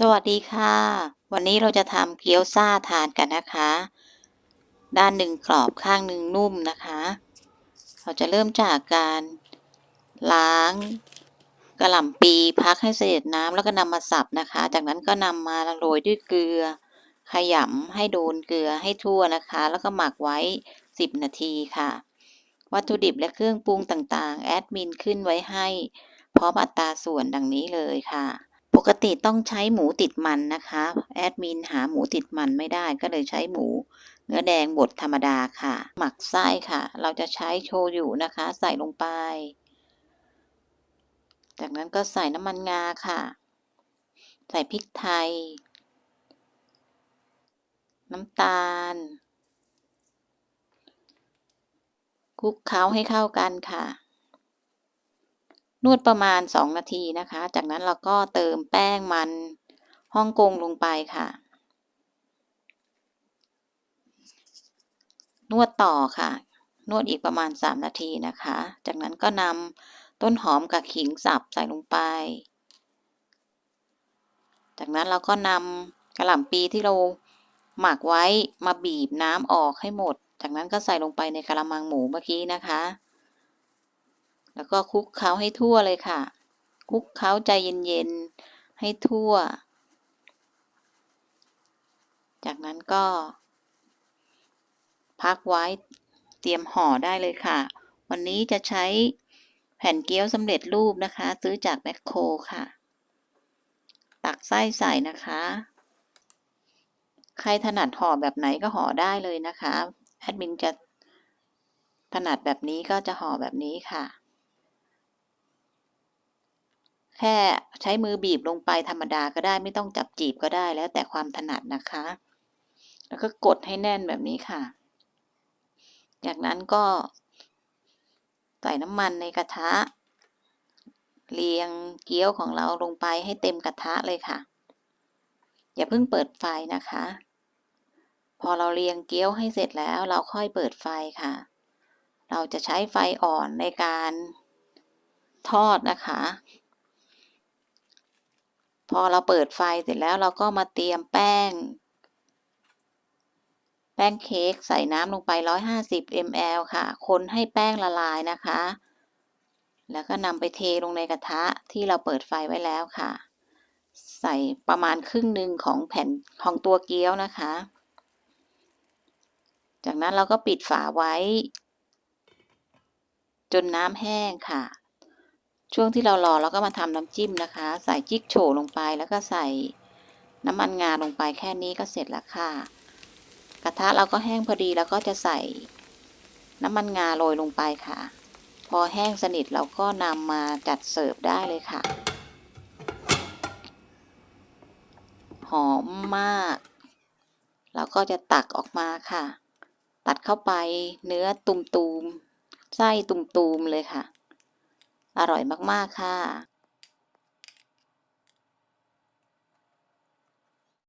สวัสดีค่ะ วันนี้เราจะทำเกี๊ยวซ่าทานกันนะคะ ด้านหนึ่งกรอบข้างหนึ่งนุ่มนะคะ เราจะเริ่มจากการล้างกระหล่ำปีพักให้เสด็จน้ำแล้วก็นำมาสับนะคะ จากนั้นก็นำมาโรยด้วยเกลือ ขยำให้โดนเกลือให้ทั่วนะคะ แล้วก็หมักไว้ 10 นาทีค่ะ วัตถุดิบและเครื่องปรุงต่างๆ แอดมินขึ้นไว้ให้พร้อมอัตราส่วนดังนี้เลยค่ะ ปกติต้องใช้หมูติดมันนะคะ แอดมินหาหมูติดมันไม่ได้ก็เลยใช้หมู เนื้อแดงบดธรรมดาค่ะ หมักไส้ค่ะ เราจะใช้โชยุนะคะ ใส่ลงไป จากนั้นก็ใส่น้ำมันงาค่ะ ใส่พริกไทย น้ำตาลคลุกเคล้าให้เข้ากันค่ะ นวดประมาณ 2 นาทีนะคะ จากนั้นเราก็เติมแป้งมันฮ่องกงลงไปค่ะ นวดต่อค่ะ นวดอีกประมาณ 3 นาทีนะคะ จากนั้นก็นำต้นหอมกับขิงสับใส่ลงไป จากนั้นเราก็นำกระหล่ำปีที่เราหมักไว้มาบีบน้ำออกให้หมด จากนั้นก็ใส่ลงไปในกระมังหมูเมื่อกี้นะคะ แล้วก็คลุกเคล้าให้ทั่วเลยค่ะคลุกเคล้าใจเย็นๆให้ทั่ว จากนั้นก็ พักไว้เตรียมห่อได้เลยค่ะ วันนี้จะใช้แผ่นเกี๊ยวสำเร็จรูปนะคะ ซื้อจากแมคโครค่ะ ตักไส้ใส่นะคะ ใครถนัดห่อแบบไหนก็ห่อได้เลยนะคะ แอดมินจะถนัดแบบนี้ก็จะห่อแบบนี้ค่ะ แค่ใช้มือบีบลงไปธรรมดาก็ได้ไม่ต้องจับจีบก็ได้แล้วแต่ความถนัดนะคะ แล้วก็กดให้แน่นแบบนี้ค่ะ จากนั้นก็ใส่น้ำมันในกระทะ เรียงเกี๊ยวของเราลงไปให้เต็มกระทะเลยค่ะ อย่าเพิ่งเปิดไฟนะคะ พอเราเรียงเกี๊ยวให้เสร็จแล้วเราค่อยเปิดไฟค่ะ เราจะใช้ไฟอ่อนในการทอดนะคะ อเราเปิดไฟเสร็จแล้วเราก็มาเตรียมแป้ง แป้งเค้กใส่น้ำลงไป 150 ml ค่ะ คนให้แป้งละลายนะคะ แล้วก็นำไปเทลงในกระทะที่เราเปิดไฟไว้แล้วค่ะ ใส่ประมาณครึ่งหนึ่งของแผ่นของตัวเกี๊ยวนะคะ จากนั้นเราก็ปิดฝาไว้ จนน้ำแห้งค่ะ ช่วงที่เรารอเราก็มาทำน้ำจิ้มนะคะ ใส่จิ๊กโฉลงไปแล้วก็ใส่น้ำมันงาลงไปแค่นี้ก็เสร็จแล้วค่ะ กระทะเราก็แห้งพอดีแล้วก็จะใส่น้ำมันงาโรยลงไปค่ะ พอแห้งสนิทเราก็นำมาจัดเสิร์ฟได้เลยค่ะ หอมมากแล้วก็จะตักออกมาค่ะ ตัดเข้าไปเนื้อตุมๆไส้ตุมๆเลยค่ะ อร่อยมาก ๆ ค่ะ